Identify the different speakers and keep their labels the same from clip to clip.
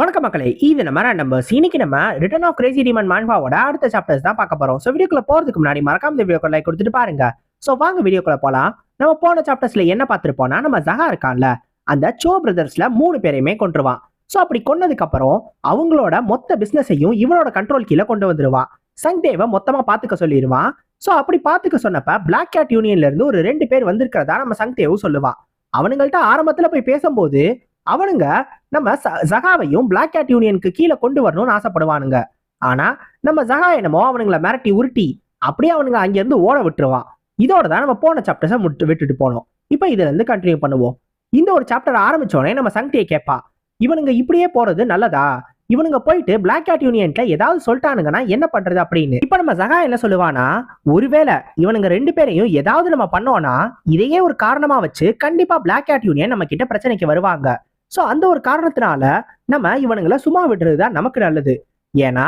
Speaker 1: வணக்கம் மக்களே இது நம்ம நம்பர்ஸ் இன்னைக்கு நம்ம ரிட்டர்ன் ஆஃப் கிரேசி டிமன் மான்பாவோட அடுத்த சாப்டர்ஸ் தான் பார்க்க போறோம். ஸோ வீடியோக்குள்ள போறதுக்கு முன்னாடி மறக்காம இந்த வீடியோக்கு லைக் கொடுத்துட்டு பாருங்க. ஸோ வாங்க வீடியோக்குள்ள போலாம். நம்ம போன சாப்டர்ஸ்ல என்ன பார்த்துருப்போம்னா நம்ம ஜகா இருக்கான்ல அந்த சோ பிரதர்ஸ்ல மூணு பேரையுமே கொண்டுருவான் ஸோ அப்படி கொன்னதுக்கு அப்புறம் அவங்களோட மொத்த பிசினஸையும் இவனோட கண்ட்ரோல் கீழே கொண்டு வந்துருவான். சங்தேவை மொத்தமா பாத்துக்க சொல்லிடுவான் ஸோ அப்படி பாத்துக்க சொன்னப்ப பிளாக் கேட் யூனியன்ல இருந்து ஒரு ரெண்டு பேர் வந்திருக்கிறதா நம்ம சங்தேவும் சொல்லுவான். அவனுங்கள்ட்ட ஆரம்பத்துல போய் பேசும்போது அவனுங்க நம்ம ச- ஜகாவையும் பிளாக் கேட் யூனியனுக்கு கீழே கொண்டு வரணும்னு ஆசைப்படுவானுங்க. ஆனா நம்ம ஜகா என்னமோ அவனுங்களை மிரட்டி உருட்டி அப்படியே அவனுங்க அங்கிருந்து ஓட விட்டுருவான் இதோட தான் நம்ம போன சாப்டர்ஸை முட்டு விட்டுட்டு போனோம். இப்போ இதுல இருந்து கண்டினியூ பண்ணுவோம். இந்த ஒரு சாப்டர் ஆரம்பிச்சோடனே நம்ம சங்தியை கேட்பா. இவனுங்க இப்படியே போறது நல்லதா? இவனுங்க போயிட்டு பிளாக் கேட் யூனியன்ல ஏதாவது சொல்லிட்டானுங்கன்னா என்ன பண்றது அப்படின்னு. இப்ப நம்ம ஜகா என்ன சொல்லுவானா ஒருவேளை இவனுங்க ரெண்டு பேரையும் ஏதாவது நம்ம பண்ணோம்னா இதையே ஒரு காரணமா வச்சு கண்டிப்பா பிளாக் கேட் யூனியன் நம்ம கிட்ட பிரச்சனைக்கு வருவாங்க. ஸோ அந்த ஒரு காரணத்தினால நம்ம இவனுங்களை சும்மா விடுறது தான் நமக்கு நல்லது. ஏன்னா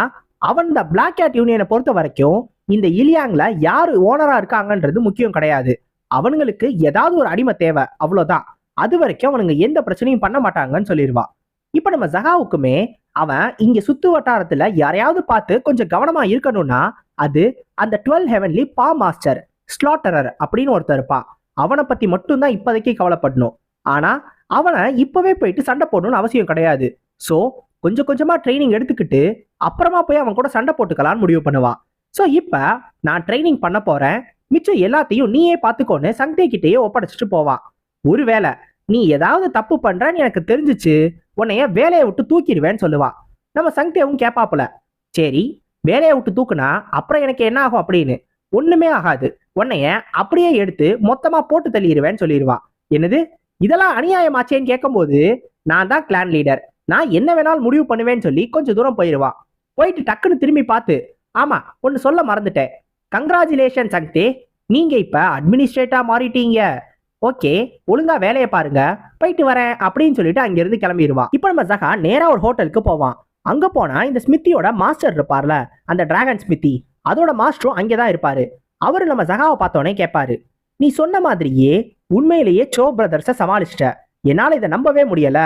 Speaker 1: அவன் இந்த பிளாக் கேட் யூனியனை பொறுத்த வரைக்கும் இந்த இலியாங்ல யாரு ஓனரா இருக்காங்கன்றது முக்கியம் கிடையாது. அவனுங்களுக்கு ஏதாவது ஒரு அடிமை தேவை அவ்வளோதான் அது வரைக்கும் அவனுங்க எந்த பிரச்சனையும் பண்ண மாட்டாங்கன்னு சொல்லிடுவான் இப்ப நம்ம ஜகாவுக்குமே அவன் இங்க சுத்து வட்டாரத்துல யாரையாவது பார்த்து கொஞ்சம் கவனமா இருக்கணும்னா அது அந்த டுவெல் ஹெவன்லி பா மாஸ்டர் ஸ்லாட்டரர் அப்படின்னு ஒருத்தர் இருப்பான் அவனை பத்தி மட்டும்தான் இப்போதைக்கு கவலைப்படணும். ஆனா அவனை இப்போவே போயிட்டு சண்டை போடணும்னு அவசியம் கிடையாது. ஸோ கொஞ்சம் கொஞ்சமாக ட்ரைனிங் எடுத்துக்கிட்டு அப்புறமா போய் அவன் கூட சண்டை போட்டுக்கலாம்னு முடிவு பண்ணுவான் ஸோ இப்போ நான் ட்ரைனிங் பண்ண போகிறேன் மிச்சம் எல்லாத்தையும் நீயே பார்த்துக்கோன்னு சண்டே கிட்டேயே ஒப்படைச்சிட்டு போவான் ஒருவேளை நீ ஏதாவது தப்பு பண்ணுறன்னு எனக்கு தெரிஞ்சிச்சு உன்னைய வேலையை விட்டு தூக்கிடுவேன்னு சொல்லுவான் நம்ம சங்கேவும் கேட்பாப்புல சரி வேலையை விட்டு தூக்குனா அப்புறம் எனக்கு என்ன ஆகும் அப்படின்னு? ஒன்றுமே ஆகாது. உன்னைய அப்படியே எடுத்து மொத்தமாக போட்டு தள்ளிடுவேன்னு சொல்லிடுவான் என்னது? இதெல்லாம் அநியாயமாச்சேன்னு கேட்கும்போது நான் தான் கிளான் லீடர் நான் என்ன வேணாலும் முடிவு பண்ணுவேன்னு சொல்லி கொஞ்சம் தூரம் போயிடுவான் போயிட்டு டக்குன்னு திரும்பி பார்த்து ஆமா ஒன்று சொல்ல மறந்துட்டேன். கங்க்ராச்சுலேஷன் சக்தி. நீங்க இப்ப அட்மினிஸ்ட்ரேட்டா மாறிட்டீங்க. ஓகே ஒழுங்கா வேலையை பாருங்க. போயிட்டு வரேன் அப்படின்னு சொல்லிட்டு அங்கிருந்து கிளம்பிடுவான் இப்போ நம்ம ஜகா நேரா ஒரு ஹோட்டலுக்கு போவான். அங்க போனா இந்த ஸ்மித்தியோட மாஸ்டர் இருப்பார்ல அந்த டிராகன் ஸ்மித்தி அதோட மாஸ்டரும் அங்கே தான் இருப்பாரு. அவரு நம்ம ஜகாவை பார்த்தோன்னே கேட்பாரு. நீ சொன்ன மாதிரியே உண்மையிலேயே சோ பிரதர்ஸை சமாளிச்சிட்ட. என்னால் இதை நம்பவே முடியல.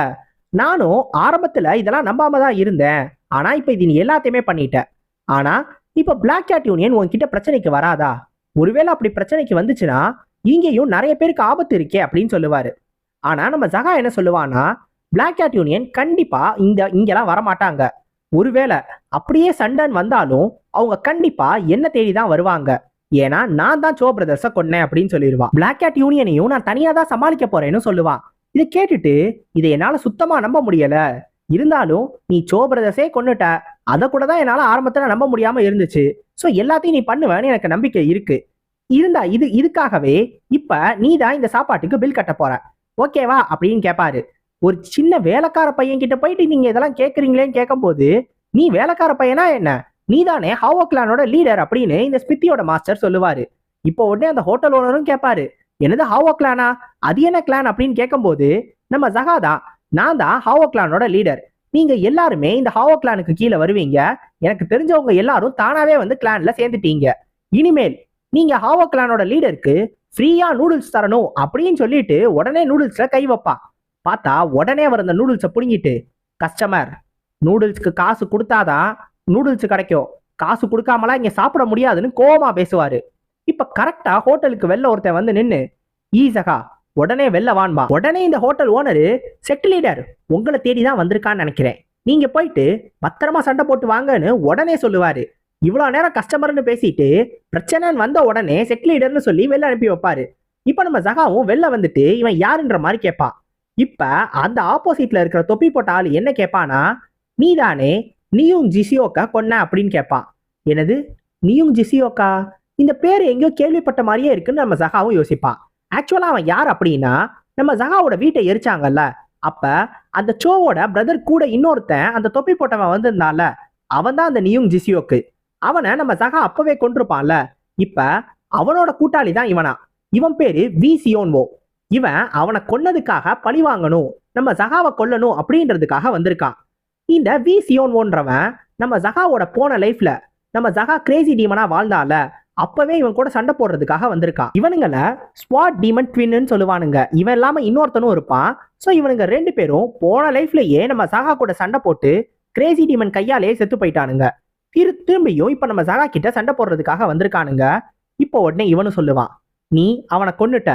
Speaker 1: நானும் ஆரம்பத்தில் இதெல்லாம் நம்பாம தான் இருந்தேன். ஆனால் இப்போ இது நீ எல்லாத்தையுமே பண்ணிட்டேன் ஆனால் இப்போ பிளாக் கேட் யூனியன் உன்கிட்ட பிரச்சனைக்கு வராதா? ஒருவேளை அப்படி பிரச்சனைக்கு வந்துச்சுன்னா இங்கேயும் நிறைய பேருக்கு ஆபத்து இருக்கே அப்படின்னு சொல்லுவார். ஆனால் நம்ம ஜகா என்ன சொல்லுவானா பிளாக் கேட் யூனியன் கண்டிப்பாக இந்த இங்கெல்லாம் வரமாட்டாங்க. ஒருவேளை அப்படியே சண்டன் வந்தாலும் அவங்க கண்டிப்பாக என்ன தேடி தான் வருவாங்க. ஏன்னா நான் தான் சோ பிரதர்ஸை கொன்னேன் அப்படின்னு சொல்லிடுவான் பிளாக் கேட் யூனியனையும் நான் தனியாக தான் சமாளிக்க போறேன்னு சொல்லுவான் இதை கேட்டுட்டு இதை என்னால் சுத்தமாக நம்ப முடியல. இருந்தாலும் நீ சோ பிரதர்ஸே கொண்டுட்ட அதை கூட தான் என்னால் ஆரம்பத்தில் நம்ப முடியாமல் இருந்துச்சு. ஸோ எல்லாத்தையும் நீ பண்ணுவேன்னு எனக்கு நம்பிக்கை இருக்கு. இருந்தா இது இதுக்காகவே இப்ப நீ தான் இந்த சாப்பாட்டுக்கு பில் கட்ட போற. ஓகேவா அப்படின்னு கேட்பாரு ஒரு சின்ன வேலைக்கார பையன் கிட்ட போயிட்டு நீங்க இதெல்லாம் கேக்குறீங்களேன்னு கேட்கும்போது நீ வேலைக்கார பையனா என்ன? நீதானே ஹாவோ கிளானோட லீடர் அப்படின்னு இந்த ஸ்மித்தியோட மாஸ்டர் சொல்லுவாரு. இப்போ உடனே அந்த ஹோட்டல் ஓனரும் கேட்பாரு என்னது ஹாவோ கிளானா அது என்ன கிளான் அப்படின்னு கேட்கும்போது நம்ம ஜகாதா நான் தான் ஹாவோ கிளானோட லீடர் நீங்க எல்லாருமே இந்த ஹாவோ கிளானுக்கு கீழே வருவீங்க. எனக்கு தெரிஞ்சவங்க எல்லாரும் தானாவே வந்து கிளான்ல சேர்ந்துட்டீங்க. இனிமேல் நீங்க ஹாவோ கிளானோட லீடருக்கு ஃப்ரீயா நூடுல்ஸ் தரணும் அப்படின்னு சொல்லிட்டு உடனே நூடுல்ஸ்ல கை வைப்பா. பார்த்தா உடனே அவர் அந்த நூடுல்ஸை பிடுங்கிட்டு கஸ்டமர் நூடுல்ஸ்க்கு காசு கொடுத்தாதான் நூடுல்ஸ் கிடைக்கும். காசு கொடுக்காமலாம் இங்கே சாப்பிட முடியாதுன்னு கோவமா பேசுவார். இப்போ கரெக்டாக ஹோட்டலுக்கு வெளில ஒருத்தன் வந்து நின்று ஈசகா உடனே வெளில வான்பா உடனே இந்த ஹோட்டல் ஓனரு செட் லீடர் உங்களை தேடி தான் வந்திருக்கான்னு நினைக்கிறேன். நீங்கள் போயிட்டு பத்திரமா சண்டை போட்டு வாங்கன்னு உடனே சொல்லுவார். இவ்வளோ நேரம் கஸ்டமர்னு பேசிட்டு பிரச்சனைன்னு வந்த உடனே செட் லீடர்னு சொல்லி வெளில அனுப்பி வைப்பாரு. இப்போ நம்ம ஜகாவும் வெளில வந்துட்டு இவன் யாருன்ற மாதிரி கேட்பான். இப்போ அந்த ஆப்போசிட்ல இருக்கிற தொப்பி போட்ட ஆள் என்ன கேட்பானா நீதானே நீயும் ஜிசியோக்கா கொன்ன அப்படின்னு கேட்பான் என்னது? நீயும் ஜிசியோக்கா? இந்த பேர் எங்கேயோ கேள்விப்பட்ட மாதிரியே இருக்குன்னு நம்ம சகாவும் யோசிப்பான் ஆக்சுவலா அவன் யார் அப்படின்னா நம்ம ஜகாவோட வீட்டை எரிச்சாங்கல்ல அப்ப அந்த சோவோட பிரதர் கூட இன்னொருத்தன் அந்த தொப்பி போட்டவன் வந்திருந்தான்ல அவன் தான் அந்த நியூங் ஜிசியோக்கு. அவனை நம்ம சகா அப்பவே கொண்டிருப்பான்ல இப்ப அவனோட கூட்டாளி தான் இவனா. இவன் பேரு வி சியோன்வோ. இவன் அவனை கொன்னதுக்காக பழி வாங்கணும் நம்ம சகாவை கொல்லணும் அப்படின்றதுக்காக வந்திருக்கான். இந்த வி சியோன்வோன்றவன் நம்ம ஜகாவோட போன லைஃப்ல நம்ம ஜகா கிரேசி டீமனா வாழ்ந்தால அப்பவே இவன் கூட சண்டை போடுறதுக்காக வந்திருக்கான். இவனுங்கள ஸ்வாட் டீமன் ட்வின்னு சொல்லுவானுங்க. இவன் இல்லாம இன்னொருத்தனும் இருப்பான். ஸோ இவனுங்க ரெண்டு பேரும் போன லைஃப்லயே நம்ம சகா கூட சண்டை போட்டு கிரேசி டீமன் கையாலே செத்து போயிட்டானுங்க. திரு திரும்பியும் இப்போ நம்ம சகா கிட்ட சண்டை போடுறதுக்காக வந்திருக்கானுங்க. இப்போ உடனே இவனும் சொல்லுவான் நீ அவனை கொன்னுட்ட.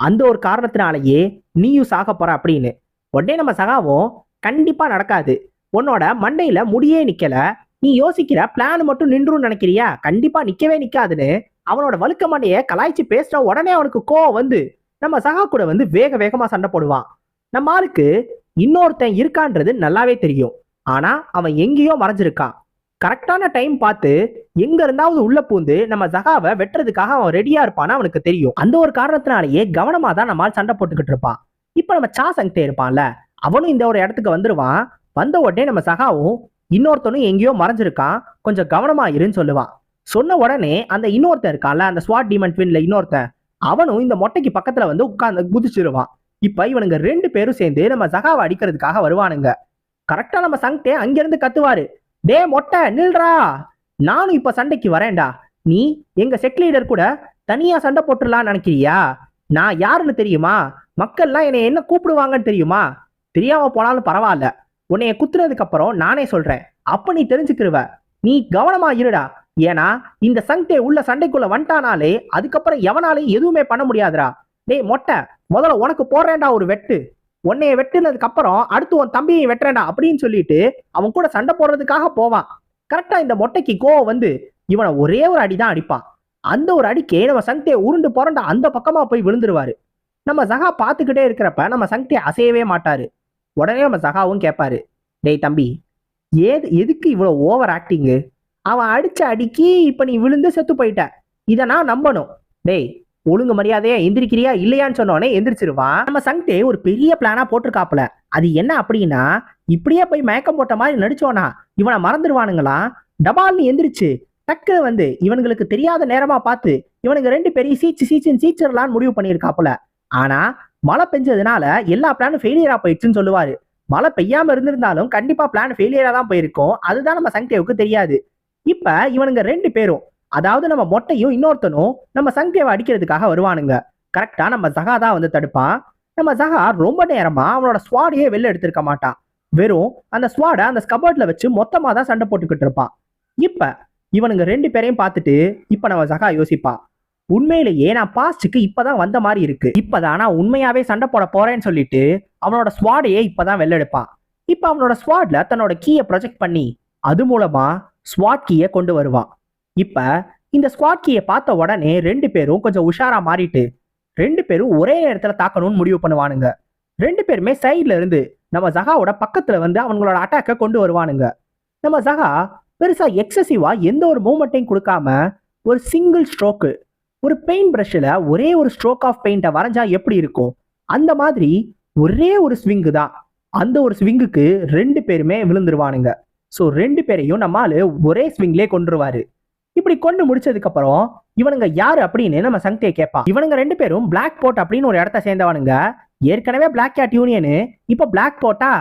Speaker 1: அந்த ஒரு காரணத்தினாலேயே நீயும் சாக போற அப்படின்னு. உடனே நம்ம சகாவும் கண்டிப்பா நடக்காது. உன்னோட மண்டையில முடியே நிக்கல. நீ யோசிக்கிற பிளான் மட்டும் நின்றும் நினைக்கிறியா? கண்டிப்பா நிக்கவே நிக்காதுன்னு அவனோட வழுக்க மண்டைய கலாய்ச்சி பேசுற உடனே அவனுக்கு கோவம் வந்து நம்ம சகா கூட வந்து வேக வேகமா சண்டை போடுவான். நம்ம ஆளுக்கு இன்னொருத்தன் இருக்கான்றது நல்லாவே தெரியும். ஆனா அவன் எங்கேயோ மறைஞ்சிருக்கான். கரெக்டான டைம் பார்த்து எங்க இருந்தாவது உள்ள பூந்து நம்ம சகாவை வெட்டுறதுக்காக அவன் ரெடியா இருப்பான்னு அவனுக்கு தெரியும். அந்த ஒரு காரணத்தினாலேயே கவனமா தான் நம்மால் சண்டை போட்டுக்கிட்டு இருப்பான். இப்ப நம்ம சா இருப்பான்ல அவனும் இந்த ஒரு இடத்துக்கு வந்துருவான். வந்த உடனே நம்ம சகாவும் இன்னொருத்தனும் எங்கேயோ மறைஞ்சிருக்கான். கொஞ்சம் கவனமா இருன்னு சொல்லுவான் சொன்ன உடனே அந்த இன்னொருத்தன் இருக்கான்ல அந்த ஸ்வாட் டீமன் ட்வின்ல இன்னொருத்தன் அவனும் இந்த மொட்டைக்கு பக்கத்துல வந்து உட்கார்ந்து குதிச்சிருவான். இப்ப இவனுங்க ரெண்டு பேரும் சேர்ந்து நம்ம சகாவை அடிக்கிறதுக்காக வருவானுங்க. கரெக்டா நம்ம சங்கே அங்கிருந்து கத்துவாரு. டே மொட்டை நில்றா. நானும் இப்ப சண்டைக்கு வரேன்டா. நீ எங்க செக் லீடர் கூட தனியா சண்டை போட்டுடலாம்னு நினைக்கிறியா? நான் யாருன்னு தெரியுமா? மக்கள்லாம் என்னை என்ன கூப்பிடுவாங்கன்னு தெரியுமா? தெரியாம போனாலும் பரவாயில்ல. உன்னைய குத்துனதுக்கு அப்புறம் நானே சொல்றேன். அப்ப நீ தெரிஞ்சுக்கிருவ. நீ கவனமா இருடா. ஏன்னா இந்த சங்கே உள்ள சண்டைக்குள்ள வந்துட்டானாலே அதுக்கப்புறம் எவனாலையும் எதுவுமே பண்ண முடியாதுடா. டேய் மொட்டை முதல்ல உனக்கு போடுறேன்டா ஒரு வெட்டு. உன்னைய வெட்டுனதுக்கு அப்புறம் அடுத்து உன் தம்பியை வெட்டுறேன்டா அப்படின்னு சொல்லிட்டு அவன் கூட சண்டை போடுறதுக்காக போவான். கரெக்டா இந்த மொட்டைக்கு கோவம் வந்து இவனை ஒரே ஒரு அடி தான் அடிப்பான். அந்த ஒரு அடிக்கே நம்ம சங்கே உருண்டு போறண்டா அந்த பக்கமா போய் விழுந்துருவாரு. நம்ம சகா பார்த்துக்கிட்டே இருக்கிறப்ப நம்ம சங்கே அசையவே மாட்டாரு. உடனே நம்ம சகாவும் கேட்பாரு டேய் தம்பி ஏது எதுக்கு இவ்வளோ ஓவர் ஆக்டிங்கு அவன் அடிச்ச அடிக்கி இப்ப நீ விழுந்து செத்து போயிட்ட. இதை நான் நம்பணும். டேய் ஒழுங்கு மரியாதையா எந்திரிக்கிறியா இல்லையான்னு சொன்னோடனே எந்திரிச்சிருவான். நம்ம சங்டே ஒரு பெரிய பிளானா போட்டிருக்காப்புல. அது என்ன அப்படின்னா இப்படியே போய் மயக்கம் போட்ட மாதிரி நடிச்சோனா இவனை மறந்துடுவானுங்களா? டபால்னு எந்திரிச்சு டக்கு வந்து இவனுங்களுக்கு தெரியாத நேரமா பார்த்து இவனுக்கு ரெண்டு பெரிய சீச்சு சீச்சுன்னு சீச்சர்லான்னு முடிவு பண்ணியிருக்காப்புல. ஆனா மழை பெஞ்சதுனால எல்லா பிளானும் ஃபெயிலியரா போயிடுச்சுன்னு சொல்லுவாரு. மழை பெய்யாம இருந்திருந்தாலும் கண்டிப்பா பிளான் ஃபெயிலியரா தான் போயிருக்கும். அதுதான் நம்ம சங்டேவுக்கு தெரியாது. இப்ப இவனுங்க ரெண்டு பேரும் அதாவது நம்ம மொட்டையும் இன்னொருத்தனும் நம்ம சங்டேவை அடிக்கிறதுக்காக வருவானுங்க. கரெக்டா நம்ம சகா தான் வந்து தடுப்பான். நம்ம சகா ரொம்ப நேரமா அவனோட ஸ்வாடையே வெளில எடுத்திருக்க மாட்டான். வெறும் அந்த ஸ்வாடை அந்த ஸ்கபர்ட்ல வச்சு மொத்தமா தான் சண்டை போட்டுக்கிட்டு இருப்பான். இப்ப இவனுங்க ரெண்டு பேரையும் பார்த்துட்டு இப்ப நம்ம சகா யோசிப்பான். உண்மையிலேயே நான் பாஸ்டுக்கு இப்பதான் வந்த மாதிரி இருக்கு. இப்பதான் நான் உண்மையாவே சண்டை போட போறேன்னு சொல்லிட்டு அவனோட ஸ்வாடையே இப்பதான் வெளில எடுப்பான் இப்ப அவனோட ஸ்வாட்ல தன்னோட கீயை ப்ரொஜெக்ட் பண்ணி அது மூலமா ஸ்வாட் கீயை கொண்டு வருவான். இப்ப இந்த ஸ்குவாட் கீயை பார்த்த உடனே ரெண்டு பேரும் கொஞ்சம் உஷாரா மாறிட்டு ரெண்டு பேரும் ஒரே நேரத்துல தாக்கணும்னு முடிவு பண்ணுவானுங்க. ரெண்டு பேருமே சைட்ல இருந்து நம்ம ஜஹாவோட பக்கத்துல வந்து அவங்களோட அட்டாக்கை கொண்டு வருவானுங்க. நம்ம ஜஹா பெருசா எக்ஸசிவா எந்த ஒரு மூமெண்ட்டையும் கொடுக்காம ஒரு சிங்கிள் ஸ்ட்ரோக்கு ஒரு பெயிண்ட் ப்ரஷ்ஷில் ஒரே ஒரு ஸ்ட்ரோக் ஆஃப் பெயிண்ட்டை வரைஞ்சா எப்படி இருக்கும்? அந்த மாதிரி ஒரே ஒரு ஸ்விங்கு தான். அந்த ஒரு ஸ்விங்குக்கு ரெண்டு பேருமே விழுந்துருவானுங்க. ஸோ ரெண்டு பேரையும் நம்ம ஆளு ஒரே ஸ்விங்லே கொண்டுருவாரு இப்படி கொண்டு முடிச்சதுக்கப்புறம் இவனுங்க யார் அப்படின்னு நம்ம சங்தியை கேட்பான். இவனுங்க ரெண்டு பேரும் பிளாக் போட் அப்படின்னு ஒரு இடத்த சேர்ந்தவனுங்க. ஏற்கனவே பிளாக் கேட் யூனியனு இப்போ பிளாக் போட்டா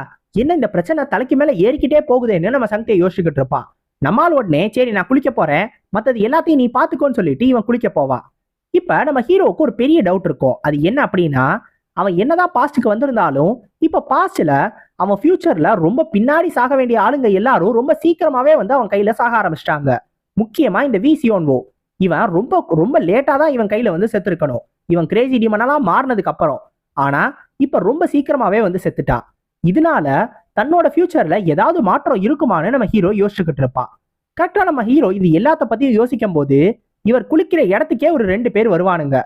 Speaker 1: என்ன இந்த பிரச்சனை தலைக்கு மேலே ஏறிக்கிட்டே போகுதேன்னு நம்ம சங்தியை யோசிச்சுக்கிட்டு இருப்பான். நம்மால் உடனே சரி நான் குளிக்க போறேன். மற்றது எல்லாத்தையும் நீ பார்த்துக்கோன்னு சொல்லிட்டு இவன் குளிக்க போவான் இப்ப நம்ம ஹீரோவுக்கு ஒரு பெரிய டவுட் இருக்கும். அது என்ன அப்படின்னா அவன் என்னதான் பாஸ்டுக்கு வந்திருந்தாலும் இப்போ பாஸ்டில் அவன் ஃபியூச்சரில் ரொம்ப பின்னாடி சாக வேண்டிய ஆளுங்க எல்லாரும் ரொம்ப சீக்கிரமாவே வந்து அவன் கையில் சாக ஆரம்பிச்சிட்டாங்க. முக்கியமா இந்த விசியோன்வோ இவன் ரொம்ப ரொம்ப லேட்டாக தான் இவன் கையில் வந்து செத்துருக்கணும். இவன் கிரேசி டிமனெல்லாம் மாறினதுக்கு அப்புறம். ஆனா இப்போ ரொம்ப சீக்கிரமாவே வந்து செத்துட்டான். இதனால தன்னோட ஃபியூச்சர்ல ஏதாவது மாற்றம் இருக்குமான்னு நம்ம ஹீரோ யோசிச்சுக்கிட்டு இருப்பான் கரெக்டா நம்ம ஹீரோ இது எல்லாத்த பத்தியும் யோசிக்கும் போது இவர் குளிக்கிற இடத்துக்கே ஒரு ரெண்டு பேர் வருவானுங்க.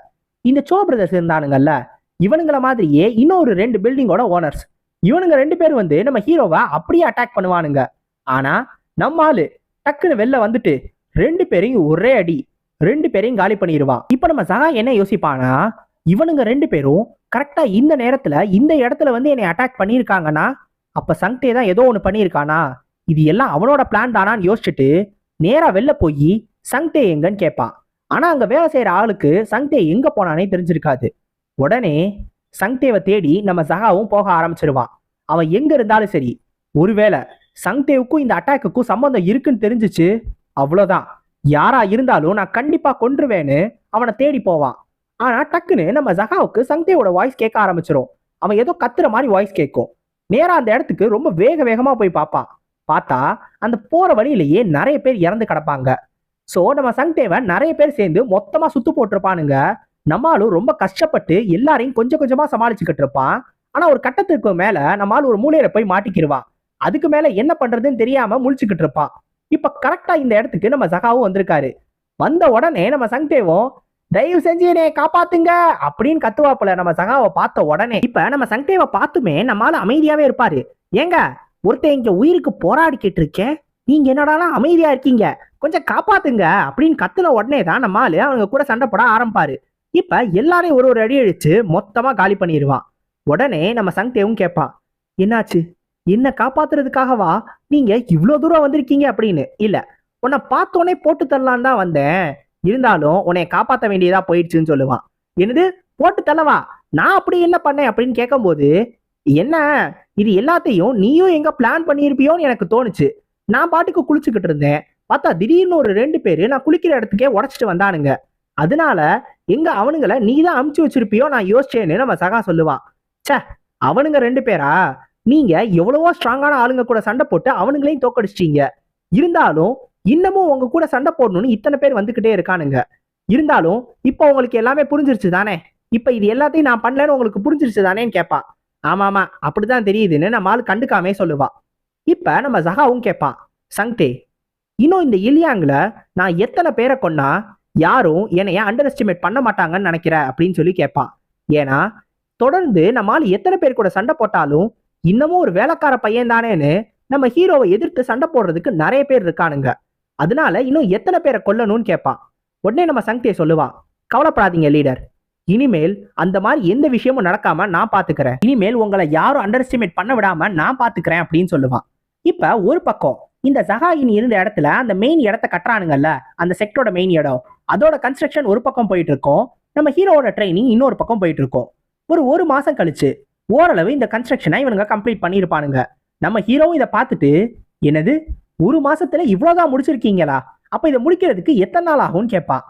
Speaker 1: இந்த சோ பிரதர்ஸ் இருந்தானுங்கல்ல இவனுங்கள மாதிரியே இன்னொரு ரெண்டு பில்டிங்கோட ஓனர்ஸ் இவனுங்க ரெண்டு பேர் வந்து நம்ம ஹீரோவை அப்படியே அட்டாக் பண்ணுவானுங்க. ஆனா நம்ம ஆளு டக்குன்னு வெளில வந்துட்டு ரெண்டு பேரையும் ஒரே அடி ரெண்டு பேரையும் காலி பண்ணிடுவான் இப்போ நம்ம சகா என்ன யோசிப்பானா இவனுங்க ரெண்டு பேரும் கரெக்டா இந்த நேரத்துல இந்த இடத்துல வந்து என்னை அட்டாக் பண்ணியிருக்காங்கன்னா அப்ப சங்டே தான் ஏதோ ஒன்று பண்ணியிருக்கானா? இது எல்லாம் அவனோட பிளான் தானான்னு யோசிச்சுட்டு நேரா வெளில போய் சங்டே எங்கன்னு கேட்பான் ஆனா அங்க வேலை செய்யற ஆளுக்கு சங்டே எங்க போனானே தெரிஞ்சிருக்காது. உடனே சங்டேவை தேடி நம்ம சகாவும் போக ஆரம்பிச்சிருவான். அவன் எங்க இருந்தாலும் சரி. ஒருவேளை சங்டேவுக்கும் இந்த அட்டாக்குக்கும் சம்பந்தம் இருக்குன்னு தெரிஞ்சிச்சு அவ்வளோதான் யாரா இருந்தாலும் நான் கண்டிப்பா கொன்றுவேன்னு அவனை தேடி போவான். ஆனா டக்குன்னு நம்ம ஜகாவுக்கு சங்தேவோட வாய்ஸ் கேட்க ஆரம்பிச்சிரும். அவன் ஏதோ கத்துற மாதிரி வாய்ஸ் கேட்கும். நேரா அந்த இடத்துக்கு ரொம்ப வேக வேகமா போய் பார்ப்பான் பார்த்தா அந்த போற வழியிலேயே நிறைய பேர் இறந்து கிடப்பாங்க. சோ நம்ம சங்தேவன் நிறைய பேர் சேர்ந்து மொத்தமா சுத்து போட்டிருப்பானுங்க. நம்மளும் ரொம்ப கஷ்டப்பட்டு எல்லாரையும் கொஞ்சம் கொஞ்சமா சமாளிச்சுக்கிட்டு இருப்பான். ஆனா ஒரு கட்டத்திற்கு மேல நம்மளால் ஒரு மூலையில போய் மாட்டிக்கிருவான் அதுக்கு மேல என்ன பண்றதுன்னு தெரியாம முழிச்சுக்கிட்டு இருப்பான் இப்ப கரெக்டா இந்த இடத்துக்கு நம்ம சகாவும் வந்திருக்காரு. வந்த உடனே நம்ம சங்தேவும் தயவு செஞ்சு என்னை காப்பாத்துங்க அப்படின்னு கத்துவாப்புல. நம்ம சகாவை பார்த்த உடனே இப்ப நம்ம சங்தேவை பார்த்துமே நம்மால அமைதியாவே இருப்பாரு. ஏங்க ஒருத்தன் இங்க உயிருக்கு போராடிக்கிட்டு இருக்கேன் நீங்க என்னடாலாம் அமைதியா இருக்கீங்க. கொஞ்சம் காப்பாத்துங்க அப்படின்னு கத்துன உடனே தான் நம்ம அவங்க கூட சண்டை போட ஆரம்பிப்பாரு. இப்ப எல்லாரையும் ஒரு ஒரு அடி அடிச்சு மொத்தமா காலி பண்ணிடுவான் உடனே நம்ம சங்தேவும் கேட்பான் என்னாச்சு? என்ன காப்பாத்துறதுக்காகவா? நீங்க இவ்வளோ தூரம் வந்திருக்கீங்க அப்படின்னு. இல்ல உன்னை பார்த்தோன்னே போட்டு தரலான்னு தான் வந்தேன். இருந்தாலும் உன்னை காப்பாற்ற வேண்டியதா போயிடுச்சுன்னு சொல்லுவான். என்னது? போட்டு தள்ளவா? நான் அப்படி என்ன பண்ணேன் அப்படின்னு கேட்கும்போது என்ன? இது எல்லாத்தையும் நீயும் எங்க பிளான் பண்ணியிருப்பியோன்னு எனக்கு தோணுச்சு. நான் பாட்டுக்கு குளிச்சுக்கிட்டு இருந்தேன். பார்த்தா திடீர்னு ஒரு ரெண்டு பேர் நான் குளிக்கிற இடத்துக்கே உடச்சிட்டு வந்தானுங்க. அதனால எங்க அவனுங்களை நீ தான் அமுச்சு வச்சிருப்பியோ நான் யோசிச்சேன்னு நம்ம சகா சொல்லுவான். ச்சே அவனுங்க ரெண்டு பேரா? நீங்க எவ்வளவோ ஸ்ட்ராங்கான ஆளுங்க கூட சண்டை போட்டு அவனுங்களையும் தோக்கடிச்சிட்டீங்க. இருந்தாலும் இன்னமும் உங்க கூட சண்டை போடணும்னு இத்தனை பேர் வந்துகிட்டே இருக்கானுங்க. இருந்தாலும் இப்போ உங்களுக்கு எல்லாமே புரிஞ்சிருச்சு தானே? இப்போ இது எல்லாத்தையும் நான் பண்ணலன்னு உங்களுக்கு புரிஞ்சிருச்சு தானேன்னு கேட்பான் ஆமா ஆமா அப்படிதான் தெரியுதுன்னு நம்ம ஆள் கண்டுக்காமே சொல்லுவா. இப்ப நம்ம சகாவும் கேட்பான் சங்தே இன்னும் இந்த இலியாங்கில் நான் எத்தனை பேரை கொண்டா யாரும் என்னைய அண்டர் எஸ்டிமேட் பண்ண மாட்டாங்கன்னு நினைக்கிற அப்படின்னு சொல்லி கேட்பான் ஏன்னா தொடர்ந்து நம்ம ஆள் எத்தனை பேர் கூட சண்டை போட்டாலும் இன்னமும் ஒரு வேலைக்கார பையன் தானேன்னு நம்ம ஹீரோவை எதிர்த்து சண்டை போடுறதுக்கு நிறைய பேர் இருக்கானுங்க. அதனால இன்னும் எத்தனை பேரை கொல்லணும்னு கேட்பான். உடனே நம்ம சங்தியை சொல்லுவான் கவலைப்படாதீங்க லீடர் இனிமேல் அந்த மாதிரி எந்த விஷயமும் நடக்காம நான் பாத்துக்கிறேன். இனிமேல் உங்களை யாரும் அண்டர் எஸ்டிமேட் பண்ண விடாம நான் பாத்துக்கிறேன் அப்படின்னு சொல்லுவான் இப்ப ஒரு பக்கம் இந்த சகாயின் இருந்த இடத்துல அந்த மெயின் இடத்த கட்டுறானுங்கல்ல அந்த செக்டரோட மெயின் இடம் அதோட கன்ஸ்ட்ரக்ஷன் ஒரு பக்கம் போயிட்டு இருக்கோம் நம்ம ஹீரோவோட ட்ரைனிங் இன்னொரு பக்கம் போயிட்டு இருக்கோம் ஒரு ஒரு மாசம் கழிச்சு ஓரளவு இந்த கன்ஸ்ட்ரக்ஷனை இவனுங்க கம்ப்ளீட் பண்ணியிருப்பானுங்க. நம்ம ஹீரோவும் இதை பார்த்துட்டு என்னது? ஒரு மாசத்துல இவ்வளவுதான் முடிச்சிருக்கீங்களா? அப்ப இதை முடிக்கிறதுக்கு எத்தனை நாள் ஆகும்னு கேட்பான்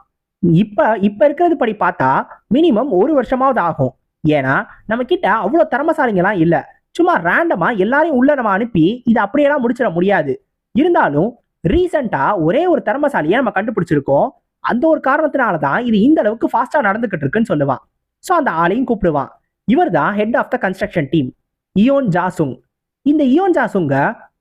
Speaker 1: இப்ப இப்ப இருக்கிறது படி பார்த்தா மினிமம் ஒரு வருஷமாவது ஆகும். ஏன்னா நம்ம கிட்ட அவ்வளவு தரமசாலிங்கெல்லாம் இல்ல. சும்மா ரேண்டமா எல்லாரையும் உள்ள நம்ம அனுப்பி இதை அப்படியெல்லாம் முடிச்சிட முடியாது. இருந்தாலும் ரீசெண்டா ஒரே ஒரு திறமசாலியை நம்ம கண்டுபிடிச்சிருக்கோம். அந்த ஒரு காரணத்தினால தான் இது இந்த அளவுக்கு ஃபாஸ்டா நடந்துகிட்டு இருக்குன்னு சொல்லுவான். ஸோ அந்த ஆளையும் கூப்பிடுவான். இவர் தான் head of the construction team Yeon Jaesung இந்த இயோன் ஜாசுங்க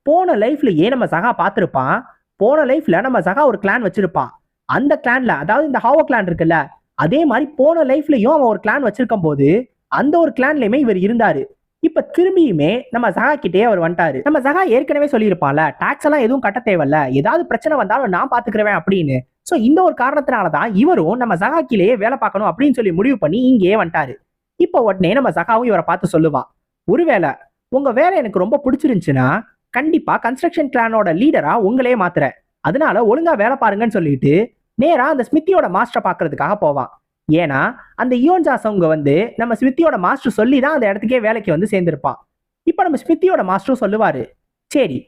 Speaker 1: போன லைஃப்லயே நம்ம சகா பார்த்துருப்பான் போன லைஃப்ல நம்ம சகா ஒரு கிளான் வச்சிருப்பான் அந்த கிளான்ல அதாவது இந்த ஹாவோ கிளான் இருக்குல்ல அதே மாதிரி போன லைஃப்லயும் அவன் ஒரு கிளான் வச்சிருக்கும் போது அந்த ஒரு கிளான்லயுமே இவர் இருந்தாரு. இப்ப திரும்பியுமே நம்ம சகா கிட்டே அவர் வந்துட்டாரு. நம்ம சகா ஏற்கனவே சொல்லியிருப்பான்ல டாக்ஸ் எல்லாம் எதுவும் கட்ட தேவையில்ல. ஏதாவது பிரச்சனை வந்தாலும் நான் பாத்துக்கிறேன் அப்படின்னு. சோ இந்த ஒரு காரணத்தினால தான் இவரும் நம்ம சகா கீழேயே வேலை பார்க்கணும் அப்படின்னு சொல்லி முடிவு பண்ணி இங்கேயே வந்துட்டாரு. இப்போ உடனே நம்ம சகாவும் இவரை பார்த்து சொல்லுவான் ஒருவேளை உங்க வேலை எனக்கு ரொம்ப பிடிச்சிருந்துச்சுன்னா கண்டிப்பா கன்ஸ்ட்ரக்ஷன் கிளானோட லீடரா உங்களே மாத்துறேன் அதனால ஒழுங்கா வேலை பாருங்கன்னு சொல்லிட்டு நேரா அந்த ஸ்மித்தியோட மாஸ்டரை பார்க்கறதுக்காக போவான். ஏன்னா அந்த இயோன் அவங்க வந்து நம்ம ஸ்மித்தியோட மாஸ்டர் சொல்லி தான் அந்த இடத்துக்கே வேலைக்கு வந்து சேர்ந்திருப்பான். இப்போ நம்ம ஸ்மித்தியோட மாஸ்டரும் சொல்லுவாரு சரி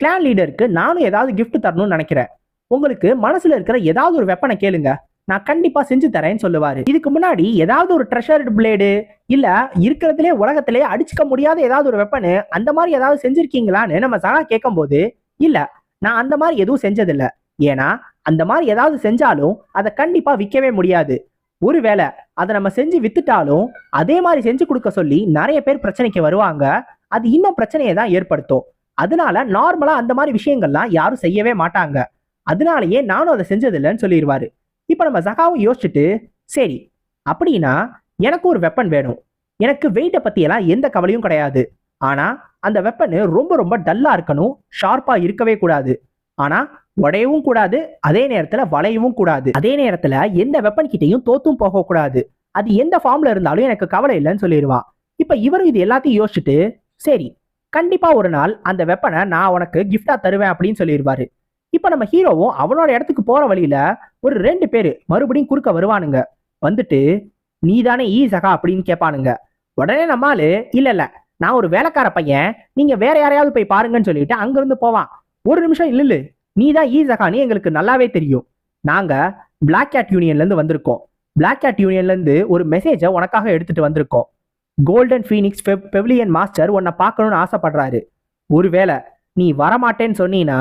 Speaker 1: கிளான் லீடருக்கு நானும் ஏதாவது கிஃப்ட் தரணும்னு நினைக்கிறேன். உங்களுக்கு மனசுல இருக்கிற ஏதாவது ஒரு வெப்பனை கேளுங்க. நான் கண்டிப்பா செஞ்சு தரேன்னு சொல்லுவாரு. இதுக்கு முன்னாடி ஏதாவது ஒரு ட்ரெஷர்டு பிளேடு இல்ல இருக்கிறதுலே உலகத்திலே அடிச்சுக்க முடியாத ஏதாவது ஒரு வெப்பனு அந்த மாதிரி ஏதாவது செஞ்சிருக்கீங்களான்னு நம்ம சகா கேட்கும்போது இல்ல நான் அந்த மாதிரி எதுவும் செஞ்சதில்ல. ஏன்னா அந்த மாதிரி ஏதாவது செஞ்சாலும் அதை கண்டிப்பா விற்கவே முடியாது. ஒருவேளை அதை நம்ம செஞ்சு வித்துட்டாலும் அதே மாதிரி செஞ்சு கொடுக்க சொல்லி நிறைய பேர் பிரச்சனைக்கு வருவாங்க. அது இன்னும் பிரச்சனையை தான் ஏற்படுத்தும். அதனால நார்மலா அந்த மாதிரி விஷயங்கள்லாம் யாரும் செய்யவே மாட்டாங்க. அதனாலயே நானும் அதை செஞ்சதில்லைன்னு சொல்லிடுவாரு. இப்போ நம்ம ஜகாவும் யோசிச்சுட்டு சரி அப்படின்னா எனக்கு ஒரு வெப்பன் வேணும். எனக்கு வெயிட்டை பற்றியெல்லாம் எந்த கவலையும் கிடையாது. ஆனா அந்த வெப்பனு ரொம்ப ரொம்ப டல்லா இருக்கணும் ஷார்ப்பா இருக்கவே கூடாது. ஆனா உடையவும் கூடாது அதே நேரத்துல வளையவும் கூடாது. அதே நேரத்துல எந்த வெப்பன் கிட்டையும் தோத்தும் போக கூடாது. அது எந்த ஃபார்ம்ல இருந்தாலும் எனக்கு கவலை இல்லைன்னு சொல்லிடுவான் இப்ப இவரும் இது எல்லாத்தையும் யோசிச்சுட்டு சரி கண்டிப்பா ஒரு நாள் அந்த வெப்பனை நான் உனக்கு கிஃப்டா தருவேன் அப்படின்னு சொல்லிடுவாரு. இப்ப நம்ம ஹீரோவும் அவனோட இடத்துக்கு போற வழியில ஒரு ரெண்டு பேர் மறுபடியும் குறுக்க வருவானுங்க. வந்துட்டு நீ தானே ஈ சகா அப்படின்னு கேட்பானுங்க. உடனே நம்மால் இல்லை இல்லை நான் ஒரு வேலைக்கார பையன் நீங்கள் வேற யாரையாவது போய் பாருங்கன்னு சொல்லிட்டு அங்கேருந்து போவான். ஒரு நிமிஷம் இல்லை இல்லை நீ தான் ஈ சகான்னு எங்களுக்கு நல்லாவே தெரியும். நாங்கள் பிளாக் கேட் யூனியன்லேருந்து வந்திருக்கோம். பிளாக் கேட் யூனியன்லேருந்து ஒரு மெசேஜை உனக்காக எடுத்துகிட்டு வந்திருக்கோம். கோல்டன் ஃபீனிக்ஸ் பெவிலியன் மாஸ்டர் உன்னை பார்க்கணும்னு ஆசைப்படுறாரு. ஒருவேளை நீ வரமாட்டேன்னு சொன்னீன்னா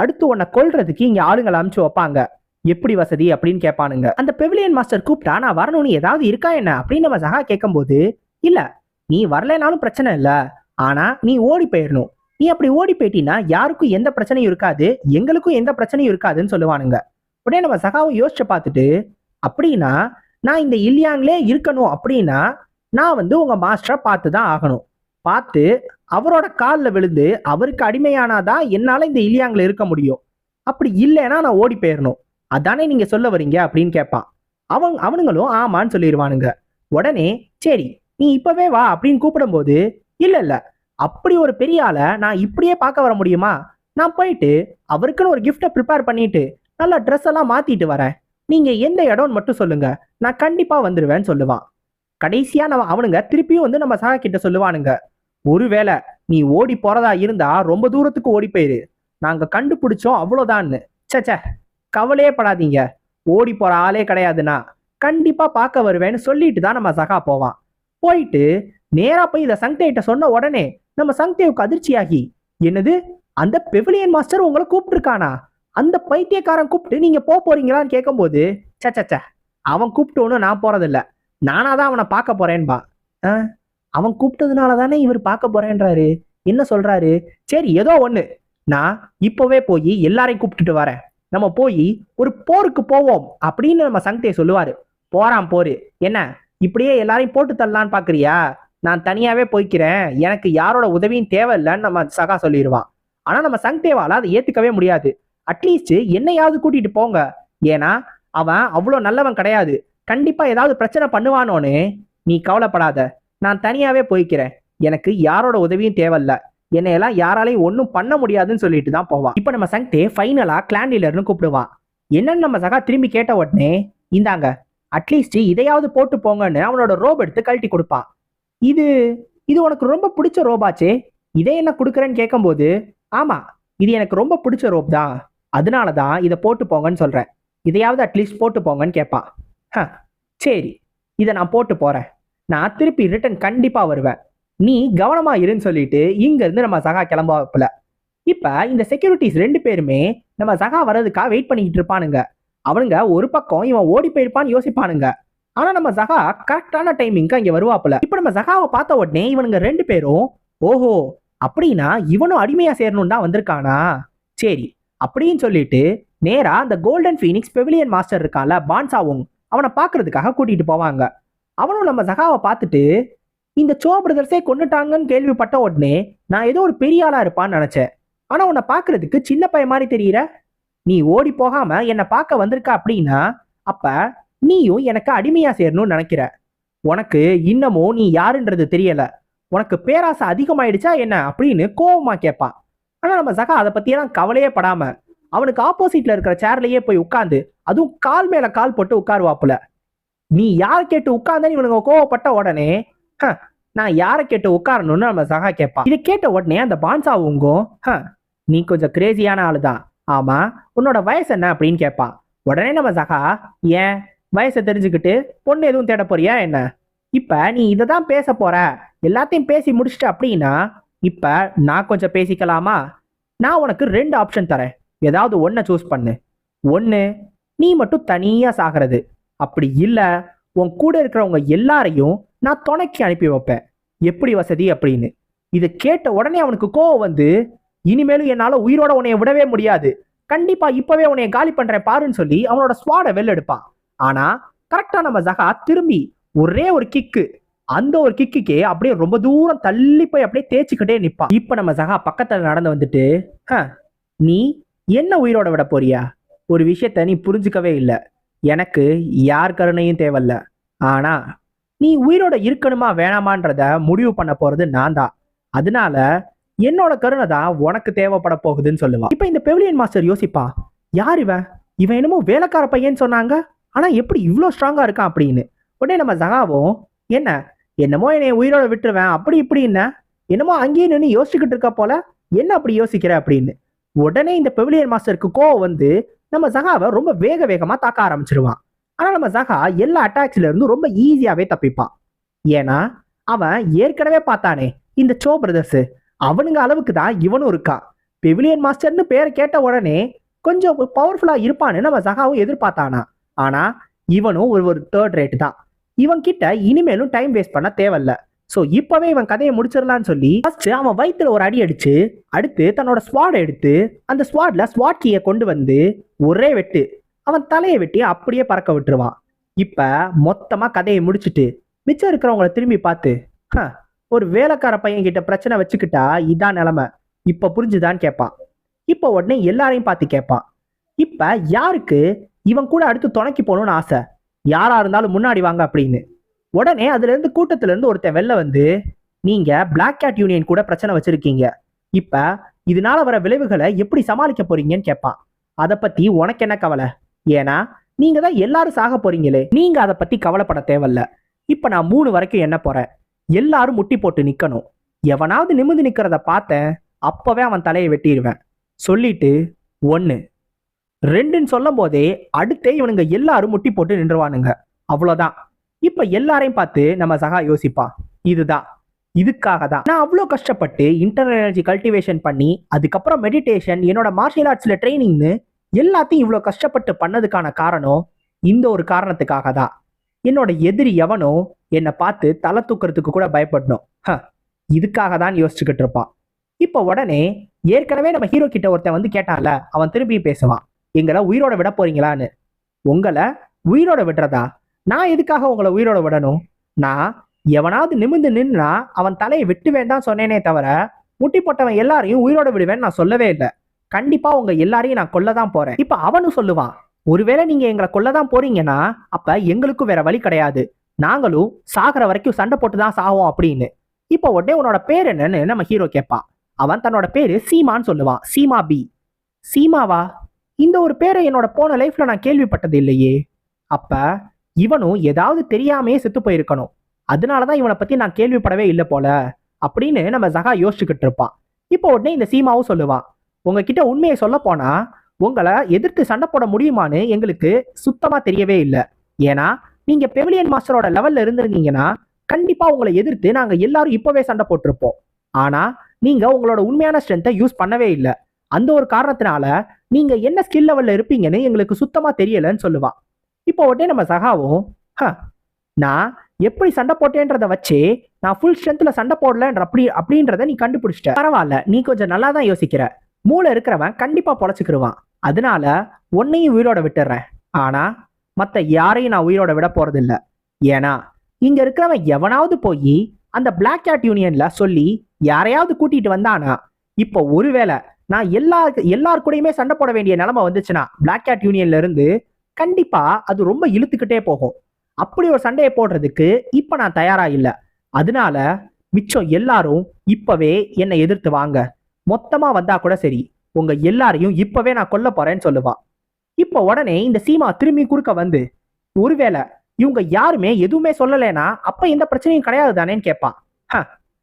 Speaker 1: அடுத்து உன்னை கொல்றதுக்கு இங்கே ஆளுங்களை அமுச்சு வைப்பாங்க. எப்படி வசதி அப்படின்னு கேட்பானுங்க. அந்த பெவிலியன் மாஸ்டர் கூப்பிட்டா நான் வரணும்னு ஏதாவது இருக்கா என்ன? அப்படின்னு நம்ம சகா கேட்கும்போது இல்ல நீ வரலைனாலும் பிரச்சனை இல்ல. ஆனா நீ ஓடி போயிடணும் நீ அப்படி ஓடி போயிட்டீங்கன்னா யாருக்கும் எந்த பிரச்சனையும் இருக்காது. எங்களுக்கும் எந்த பிரச்சனையும் இருக்காதுன்னு சொல்லுவானுங்க. உடனே நம்ம சகாவை யோசிச்சு பார்த்துட்டு அப்படின்னா நான் இந்த இல்லியாங்களே இருக்கணும் அப்படின்னா நான் வந்து உங்க மாஸ்டரை பார்த்து தான் ஆகணும். பார்த்து அவரோட காலில் விழுந்து அவருக்கு அடிமையானாதான் என்னால இந்த இல்லியாங்கில் இருக்க முடியும். அப்படி இல்லைன்னா நான் ஓடி போயிடணும் அதானே நீங்க சொல்ல வரீங்க அப்படின்னு கேட்பான் அவன் அவனுங்களும் ஆமான்னு சொல்லிடுவானுங்க உடனே சரி நீ இப்பவே வா அப்படின்னு கூப்பிடும்போது இல்ல இல்ல அப்படி ஒரு பெரிய ஆளை நான் இப்படியே பார்க்க வர முடியுமா? நான் போயிட்டு அவருக்குன்னு ஒரு கிஃப்டை ப்ரிப்பேர் பண்ணிட்டு நல்லா ட்ரெஸ் எல்லாம் மாத்திட்டு வரேன். நீங்க எந்த இடம்னு மட்டும் சொல்லுங்க. நான் கண்டிப்பா வந்துடுவேன்னு சொல்லுவான். கடைசியா நம்ம அவனுங்க திருப்பியும் வந்து நம்ம சகா கிட்ட சொல்லுவானுங்க. ஒருவேளை நீ ஓடி போறதா இருந்தா ரொம்ப தூரத்துக்கு ஓடி போயிரு. நாங்க கண்டுபிடிச்சோம் அவ்வளோதான்னு சச்சே கவலையே படாதீங்க. ஓடி போற ஆளே கிடையாதுன்னா கண்டிப்பா பார்க்க வருவேன்னு சொல்லிட்டு தான் நம்ம சகா போவான். போயிட்டு நேரா போய் இதை சங்தேட்ட சொன்ன உடனே நம்ம சங்தேவுக்கு அதிர்ச்சியாகி என்னது? அந்த பெவிலியன் மாஸ்டர் உங்களை கூப்பிட்டுருக்கானா? அந்த பைத்தியக்காரன் கூப்பிட்டு நீங்க போக போறீங்களான்னு கேட்கும்போது சச்சச்ச அவன் கூப்பிட்டு ஒன்றும் நான் போறதில்ல. நானாக தான் அவனை பார்க்க போறேன்பா. ஆ, அவன் கூப்பிட்டதுனால தானே இவர் பார்க்க போறேன்றாரு. என்ன சொல்றாரு? சரி ஏதோ ஒண்ணு. நான் இப்போவே போய் எல்லாரையும் கூப்பிட்டுட்டு வரேன். நம்ம போய் ஒரு போருக்கு போவோம் அப்படின்னு நம்ம சங்கத்தை சொல்லுவாரு. போறான் போரு. என்ன? இப்படியே எல்லாரையும் போட்டு தள்ளலான்னு பாக்குறியா? நான் தனியாவே போய்க்கிறேன். எனக்கு யாரோட உதவியும் தேவையில்லைன்னு நம்ம சகா சொல்லிடுவான். ஆனா நம்ம சங்தேவால அதை ஏத்துக்கவே முடியாது. அட்லீஸ்ட் என்னையாவது கூட்டிட்டு போங்க. ஏன்னா அவன் அவ்வளோ நல்லவன் கிடையாது. கண்டிப்பா ஏதாவது பிரச்சனை பண்ணுவானோன்னு நீ கவலைப்படாத. நான் தனியாவே போய்க்கிறேன். எனக்கு யாரோட உதவியும் தேவையில்ல. என்னையெல்லாம் யாராலையும் ஒன்றும் பண்ண முடியாதுன்னு சொல்லிட்டு தான் போவான் இப்போ நம்ம சங்தே ஃபைனலாக கிளான் டீலர்னு கூப்பிடுவான் என்னன்னு நம்ம சகா திரும்பி கேட்ட உடனே இந்தாங்க அட்லீஸ்ட் இதையாவது போட்டு போங்கன்னு அவனோட ரோப் எடுத்து கழட்டி கொடுப்பான் இது இது உனக்கு ரொம்ப பிடிச்ச ரோபாச்சே இதை என்ன கொடுக்குறேன்னு கேட்கும்போது ஆமா இது எனக்கு ரொம்ப பிடிச்ச ரோப் தான். அதனால தான் இதை போட்டு போங்கன்னு சொல்கிறேன் இதையாவது அட்லீஸ்ட் போட்டு போங்கன்னு கேட்பான் ஹ சரி இதை நான் போட்டு போகிறேன் நான் திருப்பி ரிட்டர்ன் கண்டிப்பாக வருவேன். நீ கவனமா இருன்னு சொல்லிட்டு இங்க இருந்து நம்ம சகா கிளம்புவாப்புல. இப்ப இந்த செக்யூரிட்டிஸ் ரெண்டு பேருமே நம்ம சகா வர்றதுக்காக வெயிட் பண்ணிக்கிட்டு இருப்பானுங்க. அவனுங்க ஒரு பக்கம் இவன் ஓடி போயிருப்பான்னு யோசிப்பானுங்க. ஆனா நம்ம சகா கரெக்டான டைமிங்க்கு அங்க வருவாப்புல. இப்ப நம்ம சகாவை பார்த்த உடனே இவனுங்க ரெண்டு பேரும் ஓஹோ அப்படின்னா இவனும் அடிமையா சேரணும் தான் வந்திருக்கானா? சரி அப்படின்னு சொல்லிட்டு நேரா அந்த கோல்டன் ஃபீனிக்ஸ் பெவிலியன் மாஸ்டர் இருக்கான்ல பான்சாவும் அவனை பார்க்கறதுக்காக கூட்டிட்டு போவாங்க. அவனும் நம்ம சகாவை பார்த்துட்டு இந்த சோ பிரதர்ஸே கொண்டுட்டாங்கன்னு கேள்விப்பட்ட உடனே நான் ஏதோ ஒரு பெரிய ஆளா இருப்பான்னு நினைச்சேன். ஆனா உன்னை பார்க்கறதுக்கு சின்ன பையன் மாதிரி தெரியற? நீ ஓடி போகாம என்னை பார்க்க வந்திருக்க அப்படின்னா அப்ப நீயும் எனக்கு அடிமையா சேரணும்னு நினைக்கிற. உனக்கு இன்னமும் நீ யாருன்றது தெரியல. உனக்கு பேராசை அதிகமாயிடுச்சா என்ன அப்படின்னு கோபமா கேட்பான் ஆனா நம்ம சகா அதை பத்தியெல்லாம் கவலையே படாம அவனுக்கு ஆப்போசிட்ல இருக்கிற சேர்லயே போய் உட்காந்து அதுவும் கால் மேல கால் போட்டு உட்காருவாப்புல. நீ யார் கேட்டு உட்காந்தன்னு இவனுங்க கோவப்பட்ட உடனே நான் யாரை கேட்டு உட்காரணும்னு நம்ம சகா கேட்பான் இதை கேட்ட உடனே அந்த பான்சாவுங்கும் "ஹ, நீ கொஞ்சம் கிரேசியான ஆளுதான் ஆமா உன்னோட வயசு என்ன அப்படின்னு கேட்பான் உடனே நம்ம சகா ஏன்? வயசை தெரிஞ்சுக்கிட்டு பொண்ணு எதுவும் தேட போறியா என்ன? இப்ப நீ இதை தான் பேச போற. எல்லாத்தையும் பேசி முடிச்சுட்டு அப்படின்னா இப்ப நான் கொஞ்சம் பேசிக்கலாமா? நான் உனக்கு ரெண்டு ஆப்ஷன் தரேன். ஏதாவது ஒன்றை சூஸ் பண்ணு. ஒன்று நீ மட்டும் தனியா சாகிறது. அப்படி இல்லை உன் கூட இருக்கிறவங்க எல்லாரையும் நான் துணைக்கு அனுப்பி வைப்பேன். எப்படி வசதி? அப்படின்னு. இது கேட்ட உடனே அவனுக்கு கோவம் வந்து இனிமேலும் என்னால் உயிரோட உன்னைய விடவே முடியாது. கண்டிப்பா இப்பவே உன்னைய காலி பண்றேன் பாருன்னு சொல்லி அவனோட ஸ்வாட வெளில எடுப்பான். ஆனா கரெக்டா நம்ம ஜகா திரும்பி ஒரே ஒரு கிக்கு அந்த ஒரு கிக்குக்கே அப்படியே ரொம்ப தூரம் தள்ளி போய் அப்படியே தேய்ச்சிக்கிட்டே நிற்பான் இப்போ நம்ம ஜகா பக்கத்தில் நடந்து வந்துட்டு நீ என்ன உயிரோட விட போறியா? ஒரு விஷயத்த நீ புரிஞ்சுக்கவே இல்லை. எனக்கு யார் கருணையும் தேவையில்ல. ஆனா நீ உயிரோட இருக்கணுமா வேணாமான்றத முடிவு பண்ண போறது நான் தான் அதனால என்னோட கருணை தான் உனக்கு தேவைப்பட போகுதுன்னு சொல்லுவான் இப்ப இந்த பெவிலியன் மாஸ்டர் யோசிப்பா யார் இவன்? இவன் என்னமோ வேலைக்கார பையன்னு சொன்னாங்க. ஆனா எப்படி இவ்வளோ ஸ்ட்ராங்கா இருக்கான் அப்படின்னு? உடனே நம்ம ஜகாவும் என்ன? என்னமோ என்னை உயிரோட விட்டுருவேன். அப்படி இப்படி என்ன? என்னமோ அங்கேயே நின்று யோசிச்சுக்கிட்டு இருக்க போல? என்ன அப்படி யோசிக்கிற? அப்படின்னு. உடனே இந்த பெவிலியன் மாஸ்டருக்கு கோவம் வந்து நம்ம ஜகாவை ரொம்ப வேக வேகமா தாக்க ஆரம்பிச்சிருவான். ஆனால் நம்ம ஜஹா எல்லா அட்டாக்ஸ்ல இருந்து ரொம்ப ஈஸியாகவே தப்பிப்பான். ஏன்னா அவன் ஏற்கனவே பார்த்தானே இந்த சோ பிரதர்ஸ் அவனுங்க அளவுக்கு தான் இவனும் இருக்கான் பெவிலியன் மாஸ்டர்னு பேரை கேட்ட உடனே கொஞ்சம் பவர்ஃபுல்லாக இருப்பான்னு நம்ம சகாவும் எதிர்பார்த்தானா. ஆனால் இவனும் ஒரு ஒரு தேர்ட் ரேட் தான். இவன் கிட்ட இனிமேலும் டைம் வேஸ்ட் பண்ண தேவையில்ல. ஸோ இப்போவே இவன் கதையை முடிச்சிடலான்னு சொல்லி ஃபர்ஸ்ட் அவன் வயிற்றில் ஒரு அடி அடிச்சு அடுத்து தன்னோட ஸ்வாட் எடுத்து அந்த ஸ்வாட்ல ஸ்வாட் கீயை கொண்டு வந்து ஒரே வெட்டு அவன் தலையை வெட்டி அப்படியே பறக்க விட்டுருவான். இப்ப மொத்தமா கதையை முடிச்சிட்டு மிச்சம் இருக்கிறவங்கள திரும்பி பார்த்து "ஹ, ஒரு வேலைக்கார பையன் கிட்ட பிரச்சனை வச்சுக்கிட்டா இதான் நிலைமை. இப்ப புரிஞ்சுதான்னு கேட்பான். இப்ப உடனே எல்லாரையும் பார்த்து கேட்பான். இப்ப யாருக்கு இவன் கூட அடுத்து துணைக்கி போகணும்னு ஆசை? யாரா இருந்தாலும் முன்னாடி வாங்க அப்படின்னு. உடனே அதுல இருந்து கூட்டத்துல இருந்து ஒருத்தன் வெளில வந்து நீங்க பிளாக் கேட் யூனியன் கூட பிரச்சனை வச்சிருக்கீங்க. இப்ப இதனால வர விளைவுகளை எப்படி சமாளிக்க போறீங்கன்னு கேட்பான். அதை பத்தி உனக்கு என்ன கவலை? ஏன்னா நீங்க தான் எல்லாரும் சாக போறீங்களே நீங்க அதை பத்தி கவலைப்பட தேவையில்ல. இப்ப நான் மூணு வரைக்கும் என்ன போறேன்? எல்லாரும் முட்டி போட்டு நிக்கணும். எவனாவது நிமிந்து நிக்கிறத பார்த்தேன் அப்பவே அவன் தலையை வெட்டிடுவேன். சொல்லிட்டு ஒன்னு ரெண்டுன்னு சொல்லும் போதே அடுத்தே இவனுங்க எல்லாரும் முட்டி போட்டு நின்றுவானுங்க. அவ்வளோதான் இப்ப எல்லாரையும் பார்த்து நம்ம சகா யோசிப்பான் இதுதான். இதுக்காக தான். நான் அவ்வளோ கஷ்டப்பட்டு இன்டர்னல் எனர்ஜி கல்டிவேஷன் பண்ணி அதுக்கப்புறம் மெடிடேஷன் என்னோட மார்ஷியல் ஆர்ட்ஸ்ல ட்ரைனிங்னு எல்லாத்தையும் இவ்வளோ கஷ்டப்பட்டு பண்ணதுக்கான காரணம் இந்த ஒரு காரணத்துக்காக தான் என்னோட எதிரி எவனோ என்னை பார்த்து தலை தூக்கிறதுக்கு கூட பயப்படணும். ஹ, இதுக்காக தான் யோசிச்சுக்கிட்டு இருப்பான். இப்போ உடனே ஏற்கனவே நம்ம ஹீரோ கிட்ட ஒருத்தன் வந்து கேட்டான்ல அவன் திரும்பி பேசுவான். எங்களை உயிரோட விட போறீங்களான்னு. உங்களை உயிரோட விடுறதா? நான் எதுக்காக உங்களை உயிரோட விடணும்? நான் எவனாவது நிமிந்து நின்னா அவன் தலையை விட்டு வேண்டாம் சொன்னேனே தவிர முட்டி போட்டவன் எல்லாரையும் உயிரோட விடுவேன்னு நான் சொல்லவே இல்லை. கண்டிப்பா உங்க எல்லாரையும் நான் கொல்ல தான் போறேன். இப்ப அவனும் சொல்லுவான் ஒருவேளை நீங்க எங்களை கொல்ல தான் போறீங்கன்னா அப்ப எங்களுக்கும் வேற வழி கிடையாது. நாங்களும் சாகிற வரைக்கும் சண்டை போட்டு தான் சாவோம் அப்படின்னு. இப்போ உடனே உன்னோட பேர் என்னன்னு நம்ம ஹீரோ கேட்பான். அவன் தன்னோட பேரு சீமான்னு சொல்லுவான். சீமா பி. சீமாவா? இந்த ஒரு பேரை என்னோட போன லைஃப்ல நான் கேள்விப்பட்டது இல்லையே. அப்ப இவனும் ஏதாவது தெரியாமையே செத்து போயிருக்கணும். அதனாலதான் இவனை பத்தி நான் கேள்விப்படவே இல்லை போல அப்படின்னு நம்ம ஜகா யோசிச்சுக்கிட்டு இருப்பான். இப்போ உடனே இந்த சீமாவும் சொல்லுவான் உங்ககிட்ட உண்மையை சொல்ல போனா உங்களை எதிர்த்து சண்டை போட முடியுமான்னு எங்களுக்கு சுத்தமா தெரியவே இல்லை. ஏன்னா நீங்க பெவிலியன் மாஸ்டரோட லெவல்ல இருந்திருந்தீங்கன்னா கண்டிப்பா உங்களை எதிர்த்து நாங்க எல்லாரும் இப்பவே சண்டை போட்டிருப்போம். ஆனா நீங்க உங்களோட உண்மையான ஸ்ட்ரென்த்தை யூஸ் பண்ணவே இல்லை. அந்த ஒரு காரணத்தினால நீங்க என்ன ஸ்கில் லெவல்ல இருப்பீங்கன்னு எங்களுக்கு சுத்தமா தெரியலன்னு சொல்லுவான் இப்போ உடனே நம்ம சகாவும் "ஹ, நான் எப்படி சண்டை போட்டேன்றத வச்சு நான் ஃபுல் ஸ்ட்ரென்த்ல சண்டை போடலன்ற அப்படி அப்படின்றத நீ கண்டுபிடிச்சிட்ட. பரவாயில்ல நீ கொஞ்சம் நல்லா தான் யோசிக்கிற. மூளை இருக்கிறவன் கண்டிப்பா பொழைச்சிக்கிருவான். அதனால உன்னையும் உயிரோட விட்டுறேன். ஆனா மற்ற யாரையும் நான் உயிரோட விட போகிறதில்ல ஏன்னா இங்க இருக்கிறவன் எவனாவது போய் அந்த பிளாக் கேட் யூனியன்ல சொல்லி யாரையாவது கூட்டிட்டு வந்தானா இப்போ ஒருவேளை நான் எல்லா எல்லார் கூடயுமே சண்டை போட வேண்டிய நிலைமை வந்துச்சுன்னா பிளாக் கேட் யூனியன்ல இருந்து கண்டிப்பா அது ரொம்ப இழுத்துக்கிட்டே போகும். அப்படி ஒரு சண்டையை போடுறதுக்கு இப்ப நான் தயாரா இல்லை. அதனால மிச்சம் எல்லாரும் இப்பவே என்னை எதிர்த்து வாங்க. மொத்தமா வந்தா கூட சரி. உங்க எல்லாரையும் இப்பவே நான் கொல்ல போறேன்னு சொல்லுவான் இப்ப உடனே இந்த சீமா திரும்பி குறுக்க வந்து ஒருவேளை இவங்க யாருமே எதுவுமே சொல்லலைன்னா அப்ப எந்த பிரச்சனையும் கிடையாது தானேன்னு கேட்பான்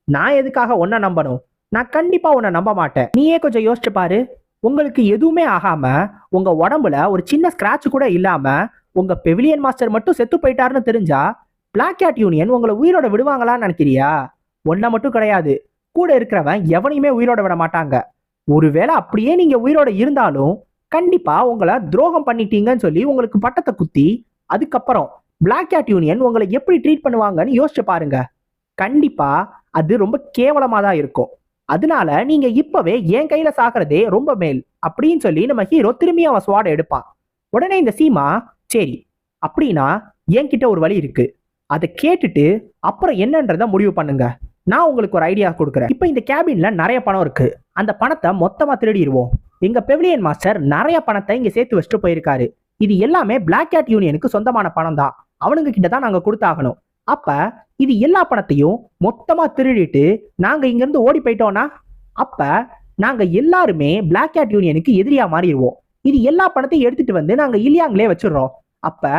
Speaker 1: நான் எதுக்காக உன்னை நம்பணும்? நான் கண்டிப்பா உன்னை நம்ப மாட்டேன். நீயே கொஞ்சம் யோசிச்சு பாரு. உங்களுக்கு எதுவுமே ஆகாம உங்க உடம்புல ஒரு சின்ன ஸ்கிராட்ச் கூட இல்லாம உங்க பெவிலியன் மாஸ்டர் மட்டும் செத்து போயிட்டாருன்னு தெரிஞ்சா பிளாக் கேட் யூனியன் உங்களை உயிரோட விடுவாங்களான்னு நினைக்கிறியா? ஒன்ன மட்டும் கிடையாது. கூட இருக்கிறவன் எவனையுமே உயிரோட விட மாட்டாங்க. ஒருவேளை அப்படியே நீங்க உயிரோட இருந்தாலும் கண்டிப்பா உங்களை துரோகம் பண்ணிட்டீங்கன்னு சொல்லி உங்களுக்கு பட்டத்தை குத்தி அதுக்கப்புறம் பிளாக் கேட் யூனியன் உங்களை எப்படி ட்ரீட் பண்ணுவாங்கன்னு யோசிச்சு பாருங்க. கண்டிப்பா அது ரொம்ப கேவலமா தான் இருக்கும். அதனால நீங்க இப்பவே என் கையில சாகிறதே ரொம்ப மேல் அப்படின்னு சொல்லி நம்ம ஹீரோ திரும்பி அவன் ஸ்வாட எடுப்பான். உடனே இந்த சீமா சரி அப்படின்னா என்கிட்ட ஒரு வழி இருக்கு. அதை கேட்டுட்டு அப்புறம் என்னன்றத முடிவு பண்ணுங்க. நான் உங்களுக்கு ஒரு ஐடியா கொடுக்குறேன். இப்போ இந்த கேபின்ல நிறைய பணம் இருக்கு. அந்த பணத்தை மொத்தமா திருடிடுவோம். எங்க பெவிலியன் மாஸ்டர் நிறைய பணத்தை இங்க சேர்த்து வச்சுட்டு போயிருக்காரு. இது எல்லாமே பிளாக் கேட் யூனியனுக்கு சொந்தமான பணம் தான். அவனுங்க கிட்ட தான் நாங்க கொடுத்தாகணும். அப்ப இது எல்லா பணத்தையும் மொத்தமா திருடிட்டு நாங்க இங்கிருந்து ஓடி போயிட்டோம்னா அப்ப நாங்க எல்லாருமே பிளாக் கேட் யூனியனுக்கு எதிரியா மாறிடுவோம். இது எல்லா பணத்தையும் எடுத்துட்டு வந்து நாங்க இல்லியாங்களே வச்சிடுறோம். அப்ப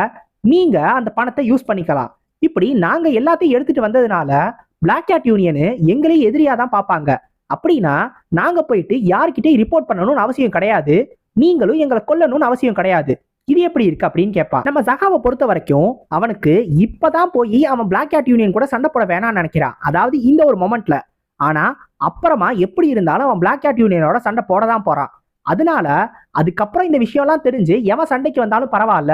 Speaker 1: நீங்க அந்த பணத்தை யூஸ் பண்ணிக்கலாம். இப்படி நாங்க எல்லாத்தையும் எடுத்துட்டு வந்ததுனால பிளாக் கேட் யூனியனு எங்களையும் எதிரியா தான் பார்ப்பாங்க. அப்படின்னா நாங்க போயிட்டு யார்கிட்டயும் ரிப்போர்ட் பண்ணணும்னு அவசியம் கிடையாது. நீங்களும் எங்களை கொல்லணும்னு அவசியம் கிடையாது. இது எப்படி இருக்கு அப்படின்னு கேட்பான். நம்ம சகாவை பொறுத்த வரைக்கும் அவனுக்கு இப்பதான் போய் அவன் பிளாக் கேட் யூனியன் கூட சண்டை போட வேணாம்னு நினைக்கிறான். அதாவது இந்த ஒரு மொமெண்ட்ல ஆனா அப்புறமா எப்படி இருந்தாலும் அவன் பிளாக் கேட் யூனியனோட சண்டை போட தான் போறான். அதனால அதுக்கப்புறம் இந்த விஷயம்லாம் தெரிஞ்சு எவன் சண்டைக்கு வந்தாலும் பரவாயில்ல.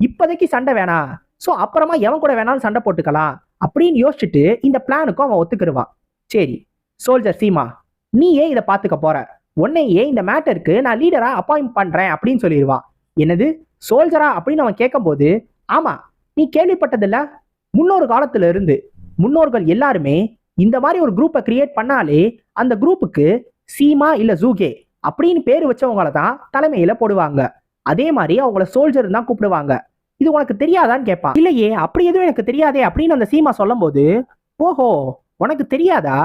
Speaker 1: இப்போதைக்கு சண்டை வேணாம். ஸோ அப்புறமா எவன் கூட வேணாலும் சண்டை போட்டுக்கலாம். அப்படின்னு யோசிச்சுட்டு இந்த பிளானுக்கும் அவன் ஒத்துக்கிடுவான். சரி சோல்ஜர் சீமா நீ ஏன் இதை பார்த்துக்க போற? உன்னையே இந்த மேட்டருக்கு நான் லீடரா அப்பாயிண்ட் பண்றேன் அப்படின்னு சொல்லிடுவான். என்னது? சோல்ஜரா அப்படின்னு அவன் கேட்கும்போது ஆமா நீ கேள்விப்பட்டதில்ல? முன்னொரு காலத்துல இருந்து முன்னோர்கள் எல்லாருமே இந்த மாதிரி ஒரு குரூப்பை கிரியேட் பண்ணாலே அந்த குரூப்புக்கு சீமா இல்ல ஜூகே அப்படின்னு பேர் வச்சவங்கள தான் தலைமையில போடுவாங்க. அதே மாதிரி அவங்கள சோல்ஜர் தான் கூப்பிடுவாங்க. இது உனக்கு தெரியாதான்னு கேட்பான். இல்லையே அப்படி எதுவும் எனக்கு தெரியாதே அப்படின்னு அந்த சீமா சொல்லும்போது ஓஹோ உனக்கு தெரியாதா?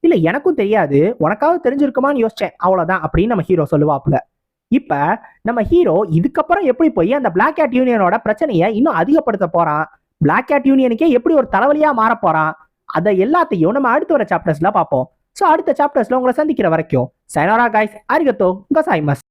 Speaker 1: இல்ல எனக்கும் தெரியாது. உனக்காவது தெரிஞ்சிருக்குமான்னு யோசிச்சேன். அவ்வளவுதான் அப்படின்னு நம்ம ஹீரோ சொல்லுவாப்புல. இப்ப நம்ம ஹீரோ இதுக்கப்புறம் எப்படி போய் அந்த பிளாக் கேட் யூனியனோட பிரச்சனையை இன்னும் அதிகப்படுத்த போறான்? பிளாக் கேட் யூனியனுக்கே எப்படி ஒரு தலைவலியா மாற போறான்? அதை எல்லாத்தையும் நம்ம அடுத்து வர சாப்டர்ஸ்ல பார்ப்போம். ஸோ அடுத்த சாப்டர்ஸ்ல உங்களை சந்திக்கிற வரைக்கும் சைனோரா காய்ஸ் அரிகத்தோ கசாய்மஸ்